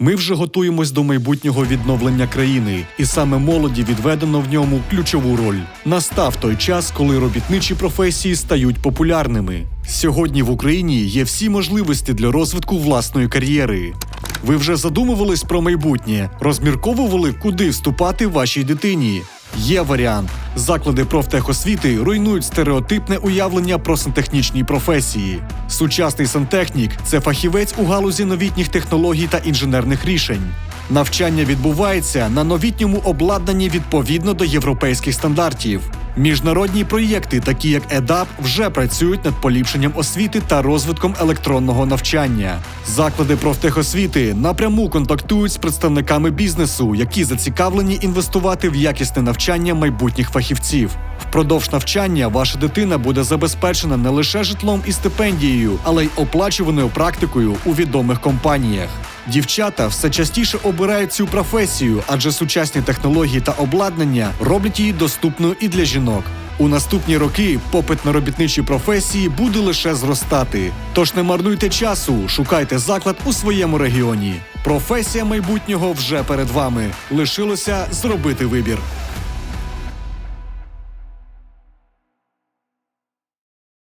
Ми вже готуємось до майбутнього відновлення країни, і саме молоді відведено в ньому ключову роль. Настав той час, коли робітничі професії стають популярними. Сьогодні в Україні є всі можливості для розвитку власної кар'єри. Ви вже задумувались про майбутнє, розмірковували, куди вступати вашій дитині. Є варіант. Заклади профтехосвіти руйнують стереотипне уявлення про сантехнічні професії. Сучасний сантехнік це фахівець у галузі новітніх технологій та інженерних рішень. Навчання відбувається на новітньому обладнанні відповідно до європейських стандартів. Міжнародні проєкти, такі як EDAP, вже працюють над поліпшенням освіти та розвитком електронного навчання. Заклади профтехосвіти напряму контактують з представниками бізнесу, які зацікавлені інвестувати в якісне навчання майбутніх фахівців. Впродовж навчання ваша дитина буде забезпечена не лише житлом і стипендією, але й оплачуваною практикою у відомих компаніях. Дівчата все частіше обирають цю професію, адже сучасні технології та обладнання роблять її доступною і для жінок. У наступні роки попит на робітничі професії буде лише зростати. Тож не марнуйте часу, шукайте заклад у своєму регіоні. Професія майбутнього вже перед вами. Лишилося зробити вибір.